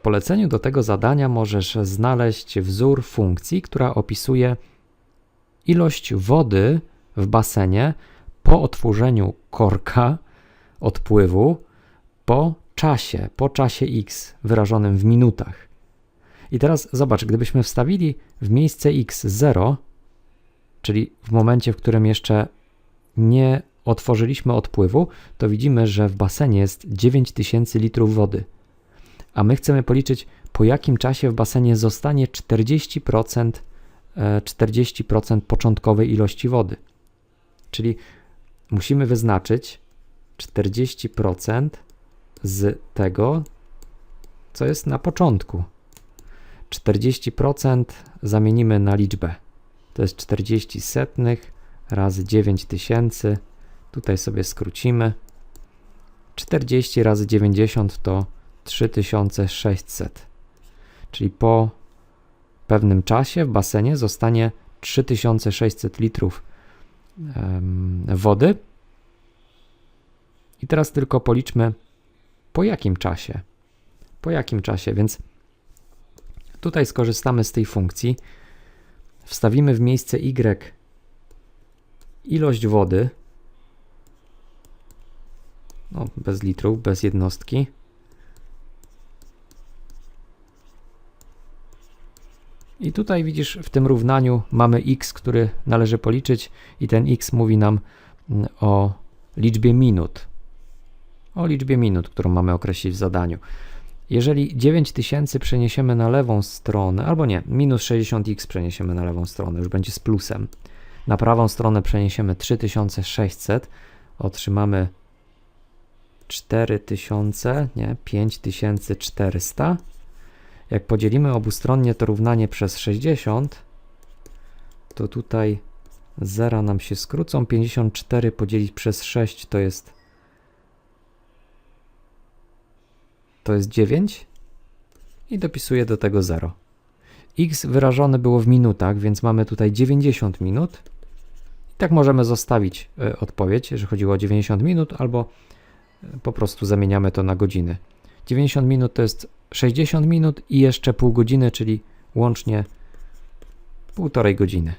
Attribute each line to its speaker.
Speaker 1: poleceniu do tego zadania możesz znaleźć wzór funkcji, która opisuje ilość wody w basenie po otworzeniu korka odpływu po czasie, po czasie x wyrażonym w minutach. I teraz zobacz, gdybyśmy wstawili w miejsce x 0, czyli w momencie, w którym jeszcze nie otworzyliśmy odpływu, to widzimy, że w basenie jest 9000 litrów wody. A my chcemy policzyć, po jakim czasie w basenie zostanie 40%, e, 40% początkowej ilości wody. Czyli musimy wyznaczyć 40% z tego, co jest na początku. 40% zamienimy na liczbę. To jest 40 setnych razy 9000. Tutaj sobie skrócimy. 40 razy 90 to 3600. Czyli po pewnym czasie w basenie zostanie 3600 litrów wody. I teraz tylko policzmy po jakim czasie. Po jakim czasie, więc tutaj skorzystamy z tej funkcji. Wstawimy w miejsce y ilość wody. No, bez litrów, bez jednostki. I tutaj widzisz, w tym równaniu mamy x, który należy policzyć, i ten x mówi nam mm, o liczbie minut. O liczbie minut, którą mamy określić w zadaniu. Jeżeli 9000 przeniesiemy na lewą stronę, albo nie, minus 60x przeniesiemy na lewą stronę, już będzie z plusem. Na prawą stronę przeniesiemy 3600, otrzymamy 4000, nie, 5400. Jak podzielimy obustronnie to równanie przez 60, to tutaj zera nam się skrócą. 54 podzielić przez 6 to jest to jest 9 i dopisuję do tego 0. x wyrażone było w minutach, więc mamy tutaj 90 minut. I tak możemy zostawić y, odpowiedź, że chodziło o 90 minut, albo y, po prostu zamieniamy to na godziny. 90 minut to jest 60 minut i jeszcze pół godziny, czyli łącznie półtorej godziny.